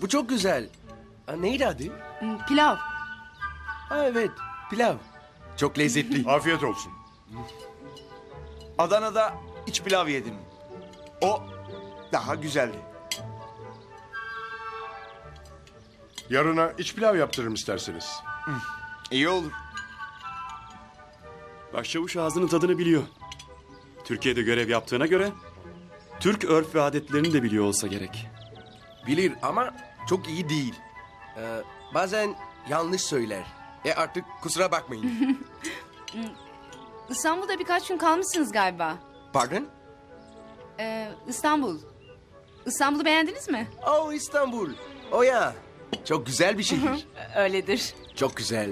bu çok güzel. Aa, neydi adı? Hmm, Pilav. Ha evet, pilav. Çok lezzetli. Afiyet olsun. Adana'da iç pilav yedim. O daha güzeldi. Yarına iç pilav yaptırırım isterseniz. İyi olur. Başçavuş ağzının tadını biliyor. Türkiye'de görev yaptığına göre Türk örf ve adetlerini de biliyor olsa gerek. Bilir ama çok iyi değil. Ee, bazen yanlış söyler. E artık kusura bakmayın. İstanbul'da birkaç gün kalmışsınız galiba. Pardon? Ee, İstanbul. İstanbul'u beğendiniz mi? Oh İstanbul. O ya. Çok güzel bir şehir. Öyledir. çok güzel.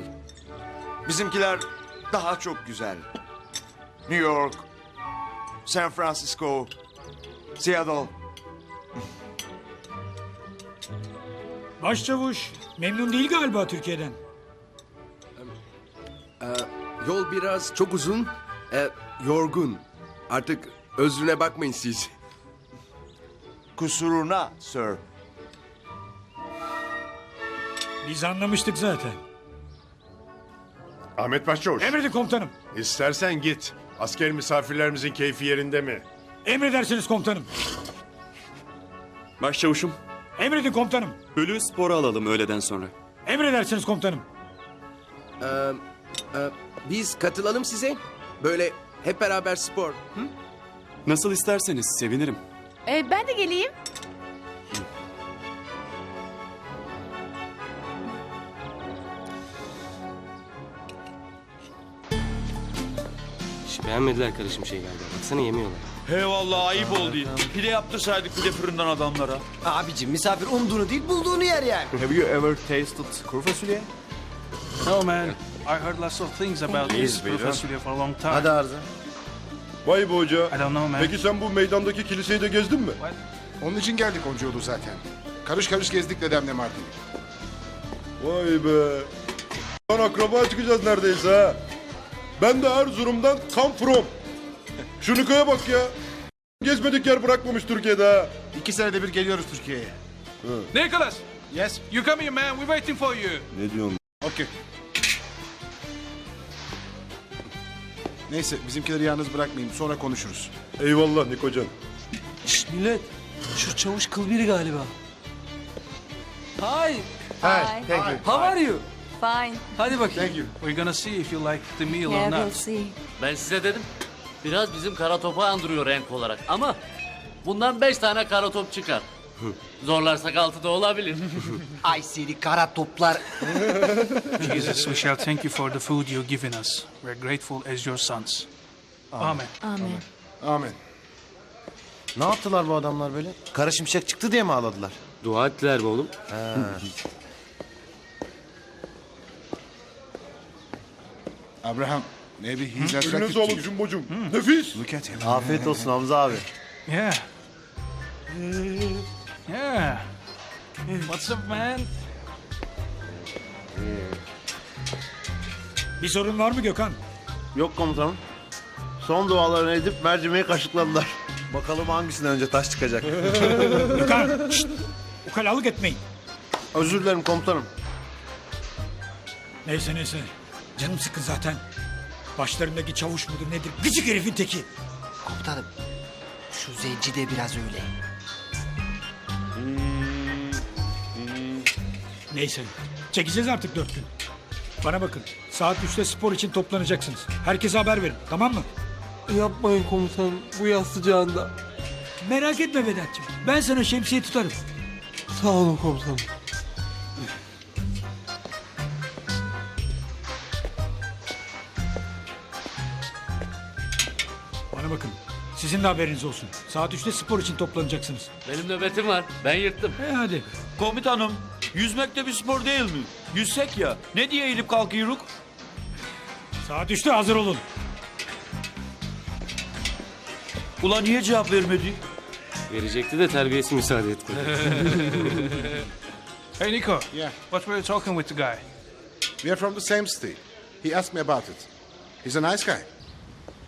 Bizimkiler daha çok güzel. New York, San Francisco, Seattle. Başçavuş memnun değil galiba Türkiye'den. Yol biraz çok uzun. e, yorgun. Artık özrüne bakmayın siz. Kusuruna sir. Biz anlamıştık zaten. Ahmet Başçavuş. Emredin komutanım. İstersen git. Asker misafirlerimizin keyfi yerinde mi? Emredersiniz komutanım. Başçavuşum, Emredin komutanım. bölüğü spora alalım öğleden sonra. Emredersiniz komutanım. Ee, e, biz katılalım size. Böyle hep beraber spor. Hı? Nasıl isterseniz sevinirim. Ee, ben de geleyim. Hiç beğenmediler karışım şey galiba. Baksana yemiyorlar. He vallahi ayıp oldu. Pide yaptırsaydık pide fırından adamlara. Abicim misafir umduğunu değil bulduğunu yer yani. Have you ever tasted kuru fasulye? No man, I heard lots of things about this professor for a long time. Hadi Arzu. Vay be hoca. I don't know man. Peki sen bu meydandaki kiliseyi de gezdin mi? Onun için geldik onca yolu zaten. Karış karış gezdik dedemle Mardin'i. Vay be. Lan akraba çıkacağız neredeyse ha. Ben de Erzurum'dan come from. Şu Niko'ya bak ya. Gezmedik yer bırakmamış Türkiye'de ha. İki senede bir geliyoruz Türkiye'ye. Nicholas, Yes. you come here man. We're waiting for you. Ne diyorsun? Okey. Neyse bizimkileri yalnız bırakmayayım sonra konuşuruz. Eyvallah Nikocan. Şşt millet. Şu çavuş kıl biri galiba. Hi. Hi. Thank you. How are you? Fine. Hadi bakayım. Thank you. We're gonna see if you like the meal or Yeah, we'll not. see. Ben size dedim. Biraz bizim kara topu andırıyor renk olarak. Ama bundan beş tane kara top çıkar. Zorlarsak altı da olabilir. Ay seni kara toplar. Jesus, we shall thank you for the food you've given us. We're grateful as your sons. Amen. Amen. Amen. Ne yaptılar bu adamlar böyle? Kara şimşek çıktı diye mi ağladılar? Dua ettiler be oğlum. Abraham maybe he's attracted Eline to you. Jumbo'cum. Nefis. Look at him. Afiyet olsun Hamza abi. Yeah. Yeah. What's up man? Bir sorun var mı Gökhan? Yok komutanım. Son dualarını edip mercimeği kaşıkladılar. Bakalım hangisinden önce taş çıkacak. Gökhan. şşt! Ukalalık etmeyin. Özür dilerim komutanım. Neyse neyse. Canım sıkın zaten. Başlarındaki çavuş mudur nedir? Gıcık herifin teki. Komutanım. Şu zenci de biraz öyle. Neyse. Çekeceğiz artık dört gün. Bana bakın. Saat üçte spor için toplanacaksınız. Herkese haber verin. Tamam mı? Yapmayın komutanım bu yaz sıcağında. Merak etme Vedat'cığım. Ben sana şemsiye tutarım. Sağ olun komutanım. Bana bakın. Sizin de haberiniz olsun. Saat üçte spor için toplanacaksınız. Benim nöbetim var. Ben yırttım. E hadi. Komutanım, yüzmek de bir spor değil mi? Yüzsek ya. Ne diye eğilip kalkıyoruz? Saat üçte hazır olun. Ulan niye cevap vermedi? Verecekti de terbiyesi müsaade etmedi. Hey Nico. Yeah. What were you talking with the guy? We are from the same state. He asked me about it. He's a nice guy.